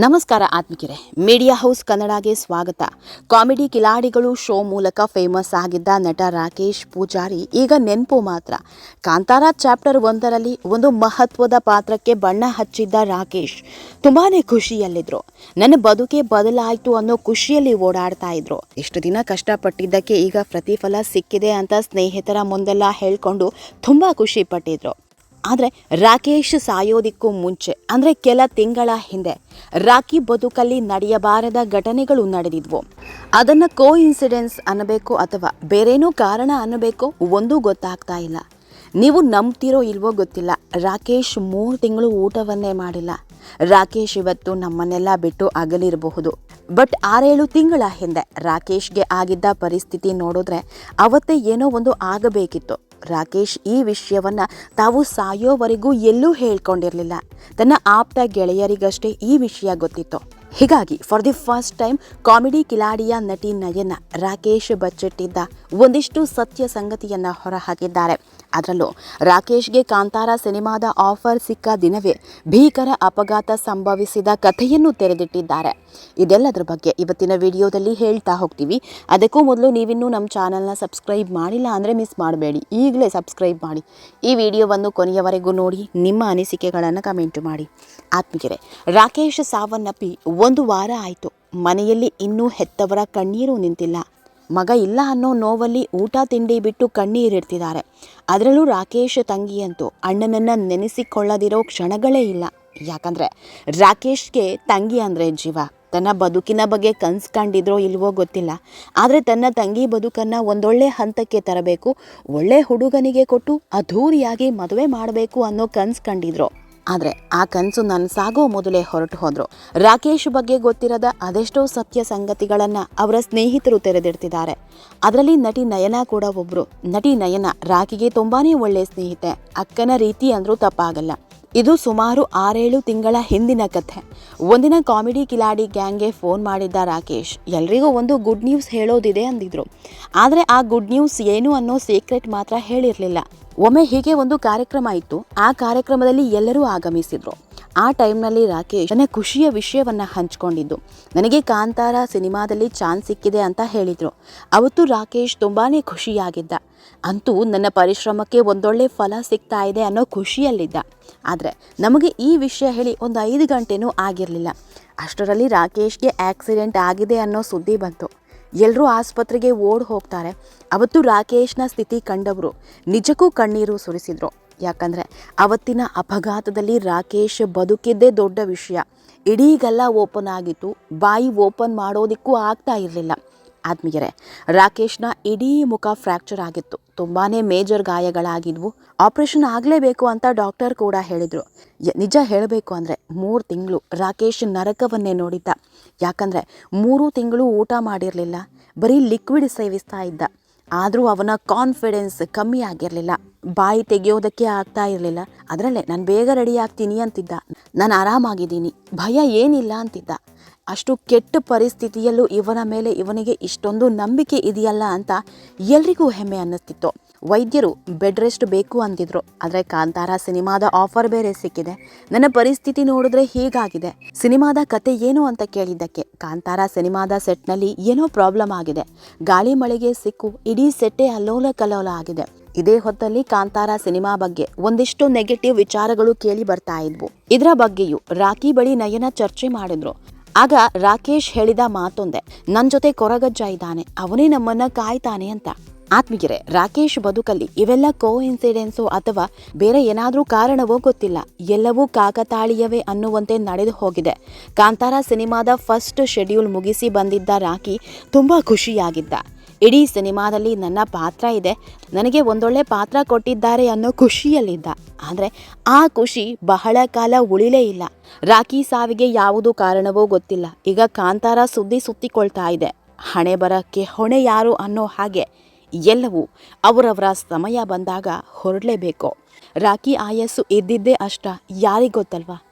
ನಮಸ್ಕಾರ ಆತ್ಮಿಕರೇ, media house ಕನ್ನಡಗೆ ಸ್ವಾಗತ. ಕಾಮಿಡಿ ಕಿಲಾಡಿಗಳು ಶೋ ಮೂಲಕ ಫೇಮಸ್ ಆಗಿದ್ದ ನಟ ರಾಕೇಶ್ ಪೂಜಾರಿ ಈಗ ನೆನಪು ಮಾತ್ರ. ಕಾಂತಾರ ಚಾಪ್ಟರ್ ಒಂದರಲ್ಲಿ ಒಂದು ಮಹತ್ವದ ಪಾತ್ರಕ್ಕೆ ಬಣ್ಣ ಹಚ್ಚಿದ್ದ ರಾಕೇಶ್ ತುಂಬಾ ಖುಷಿಯಲ್ಲಿದ್ರು. ನನ್ನ ಬದುಕೆ ಬದಲಾಯಿತು ಅನ್ನೋ ಖುಷಿಯಲ್ಲಿ ಓಡಾಡ್ತಾ ಇದ್ರು. ಇಷ್ಟು ದಿನ ಕಷ್ಟಪಟ್ಟಿದ್ದಕ್ಕೆ ಈಗ ಪ್ರತಿಫಲ ಸಿಕ್ಕಿದೆ ಅಂತ ಸ್ನೇಹಿತರ ಮುಂದೆಲ್ಲ ಹೇಳ್ಕೊಂಡು ತುಂಬಾ ಖುಷಿ ಪಟ್ಟಿದ್ರು. ಆದರೆ ರಾಕೇಶ್ ಸಾಯೋದಿಕ್ಕೂ ಮುಂಚೆ, ಅಂದರೆ ಕೆಲ ತಿಂಗಳ ಹಿಂದೆ, ರಾಕಿ ಬದುಕಲ್ಲಿ ನಡೆಯಬಾರದ ಘಟನೆಗಳು ನಡೆದಿದ್ವು. ಅದನ್ನು ಕೋ ಇನ್ಸಿಡೆನ್ಸ್ ಅನ್ನಬೇಕು ಅಥವಾ ಬೇರೇನೋ ಕಾರಣ ಅನ್ನಬೇಕು ಒಂದೂ ಗೊತ್ತಾಗ್ತಾ ಇಲ್ಲ. ನೀವು ನಂಬ್ತಿರೋ ಇಲ್ವೋ ಗೊತ್ತಿಲ್ಲ. ರಾಕೇಶ್ ಮೂರು ತಿಂಗಳು ಊಟವನ್ನೇ ಮಾಡಿಲ್ಲ. ರಾಕೇಶ್ ಇವತ್ತು ನಮ್ಮನ್ನೆಲ್ಲ ಬಿಟ್ಟು ಅಗಲಿರಬಹುದು. ಬಟ್ ಆರೇಳು ತಿಂಗಳ ಹಿಂದೆ ರಾಕೇಶ್ಗೆ ಆಗಿದ್ದ ಪರಿಸ್ಥಿತಿ ನೋಡಿದ್ರೆ ಅವತ್ತೇ ಏನೋ ಒಂದು ಆಗಬೇಕಿತ್ತು. ರಾಕೇಶ್ ಈ ವಿಷಯವನ್ನು ತಾವು ಸಾಯೋವರೆಗೂ ಎಲ್ಲೂ ಹೇಳ್ಕೊಂಡಿರಲಿಲ್ಲ. ತನ್ನ ಆಪ್ತ ಗೆಳೆಯರಿಗಷ್ಟೇ ಈ ವಿಷಯ ಗೊತ್ತಿತ್ತು. ಹೀಗಾಗಿ for the first time comedy ಕಿಲಾಡಿಯ ನಟಿ ನಯನ ರಾಕೇಶ್ ಬಚ್ಚಿಟ್ಟಿದ್ದ ಒಂದಿಷ್ಟು ಸತ್ಯ ಸಂಗತಿಯನ್ನು ಹೊರಹಾಕಿದ್ದಾರೆ. ಅದರಲ್ಲೂ, ರಾಕೇಶ್ಗೆ ಕಾಂತಾರ ಸಿನಿಮಾದ ಆಫರ್ ಸಿಕ್ಕ ದಿನವೇ ಭೀಕರ ಅಪಘಾತ ಸಂಭವಿಸಿದ ಕಥೆಯನ್ನು ತೆರೆದಿಟ್ಟಿದ್ದಾರೆ. ಇದೆಲ್ಲದರ ಬಗ್ಗೆ ಇವತ್ತಿನ ವಿಡಿಯೋದಲ್ಲಿ ಹೇಳ್ತಾ ಹೋಗ್ತೀವಿ. ಅದಕ್ಕೂ ಮೊದಲು ನೀವಿನ್ನೂ ನಮ್ಮ ಚಾನಲ್ನ ಸಬ್ಸ್ಕ್ರೈಬ್ ಮಾಡಿಲ್ಲ ಅಂದರೆ ಮಿಸ್ ಮಾಡಬೇಡಿ. ಈಗಲೇ ಸಬ್ಸ್ಕ್ರೈಬ್ ಮಾಡಿ. ಈ ವಿಡಿಯೋವನ್ನು ಕೊನೆಯವರೆಗೂ ನೋಡಿ, ನಿಮ್ಮ ಅನಿಸಿಕೆಗಳನ್ನು ಕಮೆಂಟ್ ಮಾಡಿ. ಆತ್ಮೀಯರೇ, ರಾಕೇಶ್ ಸಾವನ್ನಪ್ಪಿ ಒಂದು ವಾರ ಆಯಿತು. ಮನೆಯಲ್ಲಿ ಇನ್ನೂ ಹೆತ್ತವರ ಕಣ್ಣೀರು ನಿಂತಿಲ್ಲ. ಮಗ ಇಲ್ಲ ಅನ್ನೋ ನೋವಲ್ಲಿ ಊಟ ತಿಂಡಿ ಬಿಟ್ಟು ಕಣ್ಣೀರಿಡ್ತಿದ್ದಾರೆ ಅದರಲ್ಲೂ ರಾಕೇಶ್ ತಂಗಿಯಂತೂ. ಅಣ್ಣನನ್ನು ನೆನೆಸಿಕೊಳ್ಳದಿರೋ ಕ್ಷಣಗಳೇ ಇಲ್ಲ. ಯಾಕಂದರೆ ರಾಕೇಶ್ಗೆ ತಂಗಿ ಅಂದರೆ ಜೀವ. ತನ್ನ ಬದುಕಿನ ಬಗ್ಗೆ ಕನ್ಸು ಕಂಡಿದ್ರೋ ಇಲ್ವೋ ಗೊತ್ತಿಲ್ಲ. ಆದರೆ ತನ್ನ ತಂಗಿ ಬದುಕನ್ನು ಒಂದೊಳ್ಳೆ ಹಂತಕ್ಕೆ ತರಬೇಕು, ಒಳ್ಳೆ ಹುಡುಗನಿಗೆ ಕೊಟ್ಟು ಅಧೂರಿಯಾಗಿ ಮದುವೆ ಮಾಡಬೇಕು ಅನ್ನೋ ಕನ್ಸು ಕಂಡಿದ್ರು. ಆದರೆ ಆ ಕನಸು ಸಾಗೋ ಮೊದಲೇ ಹೊರಟು ಹೋದರು. ರಾಕೇಶ್ ಬಗ್ಗೆ ಗೊತ್ತಿರದ ಅದೆಷ್ಟೋ ಸತ್ಯ ಸಂಗತಿಗಳನ್ನು ಅವರ ಸ್ನೇಹಿತರು ತೆರೆದಿಡ್ತಿದ್ದಾರೆ. ಅದರಲ್ಲಿ ನಟಿ ನಯನ ಕೂಡ ಒಬ್ಬರು ನಟಿ ನಯನ ರಾಕಿಗೆ ತುಂಬಾ ಒಳ್ಳೆಯ ಸ್ನೇಹಿತೆ. ಅಕ್ಕನ ರೀತಿ ಅಂದರೂ ತಪ್ಪಾಗಲ್ಲ. ಇದು ಸುಮಾರು ಆರೇಳು ತಿಂಗಳ ಹಿಂದಿನ ಕಥೆ. ಒಂದಿನ ಕಾಮಿಡಿ ಕಿಲಾಡಿ ಗ್ಯಾಂಗ್ಗೆ ಫೋನ್ ಮಾಡಿದ್ದ ರಾಕೇಶ್, ಎಲ್ರಿಗೂ ಒಂದು ಗುಡ್ ನ್ಯೂಸ್ ಹೇಳೋದಿದೆ ಅಂದಿದ್ರು. ಆದರೆ ಆ ಗುಡ್ ನ್ಯೂಸ್ ಏನು ಅನ್ನೋ ಸೀಕ್ರೆಟ್ ಮಾತ್ರ ಹೇಳಿರಲಿಲ್ಲ. ಒಮ್ಮೆ ಹೀಗೆ ಒಂದು ಕಾರ್ಯಕ್ರಮ ಇತ್ತು. ಆ ಕಾರ್ಯಕ್ರಮದಲ್ಲಿ ಎಲ್ಲರೂ ಆಗಮಿಸಿದ್ರು. ಆ ಟೈಮ್ನಲ್ಲಿ ರಾಕೇಶ್ ತನ್ನ ಖುಷಿಯ ವಿಷಯವನ್ನು ಹಂಚ್ಕೊಂಡಿದ್ದು. ನನಗೆ ಕಾಂತಾರ ಸಿನಿಮಾದಲ್ಲಿ ಚಾನ್ಸ್ ಸಿಕ್ಕಿದೆ ಅಂತ ಹೇಳಿದರು. ಅವತ್ತು ರಾಕೇಶ್ ತುಂಬಾ ಖುಷಿಯಾಗಿದ್ದ. ಅಂತೂ ನನ್ನ ಪರಿಶ್ರಮಕ್ಕೆ ಒಂದೊಳ್ಳೆ ಫಲ ಸಿಗ್ತಾ ಇದೆ ಅನ್ನೋ ಖುಷಿಯಲ್ಲಿದ್ದ. ಆದರೆ ನಮಗೆ ಈ ವಿಷಯ ಹೇಳಿ ಒಂದು ಐದು ಗಂಟೆನೂ ಆಗಿರಲಿಲ್ಲ. ಅಷ್ಟರಲ್ಲಿ ರಾಕೇಶ್ಗೆ ಆಕ್ಸಿಡೆಂಟ್ ಆಗಿದೆ ಅನ್ನೋ ಸುದ್ದಿ ಬಂತು. ಎಲ್ಲರೂ ಆಸ್ಪತ್ರೆಗೆ ಓಡ್ ಹೋಗ್ತಾರೆ. ಅವತ್ತು ರಾಕೇಶ್ನ ಸ್ಥಿತಿ ಕಂಡವರು ನಿಜಕ್ಕೂ ಕಣ್ಣೀರು ಸುರಿಸಿದ್ರು. ಯಾಕಂದರೆ ಅವತ್ತಿನ ಅಪಘಾತದಲ್ಲಿ ರಾಕೇಶ್ ಬದುಕಿದ್ದೇ ದೊಡ್ಡ ವಿಷಯ. ಇಡೀಗೆಲ್ಲ ಓಪನ್ ಆಗಿತ್ತು. ಬಾಯಿ ಓಪನ್ ಮಾಡೋದಕ್ಕೂ ಆಗ್ತಾ ಇರಲಿಲ್ಲ. ಆತ್ಮೀಯರೇ, ರಾಕೇಶ್ನ ಇಡೀ ಮುಖ ಫ್ರ್ಯಾಕ್ಚರ್ ಆಗಿತ್ತು. ತುಂಬಾ ಮೇಜರ್ ಗಾಯಗಳಾಗಿದ್ವು. ಆಪರೇಷನ್ ಆಗಲೇಬೇಕು ಅಂತ ಡಾಕ್ಟರ್ ಕೂಡ ಹೇಳಿದರು. ನಿಜ ಹೇಳಬೇಕು ಅಂದರೆ ಮೂರು ತಿಂಗಳು ರಾಕೇಶ್ ನರಕವನ್ನೇ ನೋಡಿದ್ದ. ಯಾಕಂದರೆ ಮೂರು ತಿಂಗಳು ಊಟ ಮಾಡಿರಲಿಲ್ಲ. ಬರೀ ಲಿಕ್ವಿಡ್ ಸೇವಿಸ್ತಾ ಇದ್ದ. ಆದರೂ ಅವನ ಕಾನ್ಫಿಡೆನ್ಸ್ ಕಮ್ಮಿ ಆಗಿರಲಿಲ್ಲ. ಬಾಯಿ ತೆಗೆಯೋದಕ್ಕೆ ಆಗ್ತಾ ಇರಲಿಲ್ಲ. ಅದರಲ್ಲೇ, ನಾನು ಬೇಗ ರೆಡಿ ಆಗ್ತೀನಿ ಅಂತಿದ್ದ. ನಾನು ಆರಾಮಾಗಿದ್ದೀನಿ. ಭಯ ಏನಿಲ್ಲ ಅಂತಿದ್ದ. ಅಷ್ಟು ಕೆಟ್ಟ ಪರಿಸ್ಥಿತಿಯಲ್ಲೂ ಇವನ ಮೇಲೆ ಇವನಿಗೆ ಇಷ್ಟೊಂದು ನಂಬಿಕೆ ಇದೆಯಲ್ಲ ಅಂತ ಎಲ್ರಿಗೂ ಹೆಮ್ಮೆ ಅನ್ನಿಸ್ತಿತ್ತು. ವೈದ್ಯರು ಬೆಡ್ ರೆಸ್ಟ್ ಬೇಕು ಅಂತಿದ್ರು ಆದರೆ ಕಾಂತಾರ ಸಿನಿಮಾದ ಆಫರ್ ಬೇರೆ ಸಿಕ್ಕಿದೆ. ನನ್ನ ಪರಿಸ್ಥಿತಿ ನೋಡಿದ್ರೆ ಹೀಗಾಗಿದೆ. ಸಿನಿಮಾದ ಕತೆ ಏನು ಅಂತ ಕೇಳಿದ್ದಕ್ಕೆ ಕಾಂತಾರ ಸಿನಿಮಾದ ಸೆಟ್ನಲ್ಲಿ ಏನೋ ಪ್ರಾಬ್ಲಮ್ ಆಗಿದೆ. ಗಾಳಿ ಮಳೆಗೆ ಸಿಕ್ಕು, ಇಡೀ ಸೆಟ್ಟೇ ಅಲ್ಲೋಲ ಕಲೋಲ ಆಗಿದೆ. ಇದೇ ಹೊತ್ತಲ್ಲಿ ಕಾಂತಾರ ಸಿನಿಮಾ ಬಗ್ಗೆ ಒಂದಿಷ್ಟು ನೆಗೆಟಿವ್ ವಿಚಾರಗಳು ಕೇಳಿ ಬರ್ತಾ ಇದ್ವು. ಇದರ ಬಗ್ಗೆಯೂ ರಾಖಿ ಬಳಿ ನಯನ ಚರ್ಚೆ ಮಾಡಿದ್ರು. ಆಗ ರಾಕೇಶ್ ಹೇಳಿದ ಮಾತೊಂದೆ ನನ್ನ ಜೊತೆ ಕೊರಗಜ್ಜ ಇದ್ದಾನೆ, ಅವನೇ ನಮ್ಮನ್ನ ಕಾಯ್ತಾನೆ ಅಂತ. ಆತ್ಮೀಯರೇ, ರಾಕೇಶ್ ಬದುಕಲ್ಲಿ ಇವೆಲ್ಲ ಕೋ ಇನ್ಸಿಡೆನ್ಸು ಅಥವಾ ಬೇರೆ ಏನಾದರೂ ಕಾರಣವೋ ಗೊತ್ತಿಲ್ಲ. ಎಲ್ಲವೂ ಕಾಕತಾಳೀಯವೇ ಅನ್ನುವಂತೆ ನಡೆದು ಹೋಗಿದೆ. ಕಾಂತಾರ ಸಿನಿಮಾದ ಫಸ್ಟ್ ಶೆಡ್ಯೂಲ್ ಮುಗಿಸಿ ಬಂದಿದ್ದ ರಾಕಿ ತುಂಬಾ ಖುಷಿಯಾಗಿದ್ದ. ಇಡೀ ಸಿನಿಮಾದಲ್ಲಿ ನನ್ನ ಪಾತ್ರ ಇದೆ. ನನಗೆ ಒಂದೊಳ್ಳೆ ಪಾತ್ರ ಕೊಟ್ಟಿದ್ದಾರೆ ಅನ್ನೋ ಖುಷಿಯಲ್ಲಿದ್ದ. ಆದರೆ ಆ ಖುಷಿ ಬಹಳ ಕಾಲ ಉಳಿಲೇ ಇಲ್ಲ. ರಾಖಿ ಸಾವಿಗೆ ಯಾವುದು ಕಾರಣವೋ ಗೊತ್ತಿಲ್ಲ. ಈಗ ಕಾಂತಾರ ಸುದ್ದಿ ಸುತ್ತಿಕೊಳ್ತಾ ಇದೆ. ಹಣೆ ಬರಕ್ಕೆ ಹೊಣೆ ಯಾರು ಅನ್ನೋ ಹಾಗೆ ಎಲ್ಲವೂ ಅವರವರ ಸಮಯ ಬಂದಾಗ ಹೊರಡಲೇಬೇಕು. ರಾಖಿ ಆಯಸ್ಸು ಇದ್ದಿದ್ದೇ ಅಷ್ಟ. ಯಾರಿಗೊತ್ತಲ್ವಾ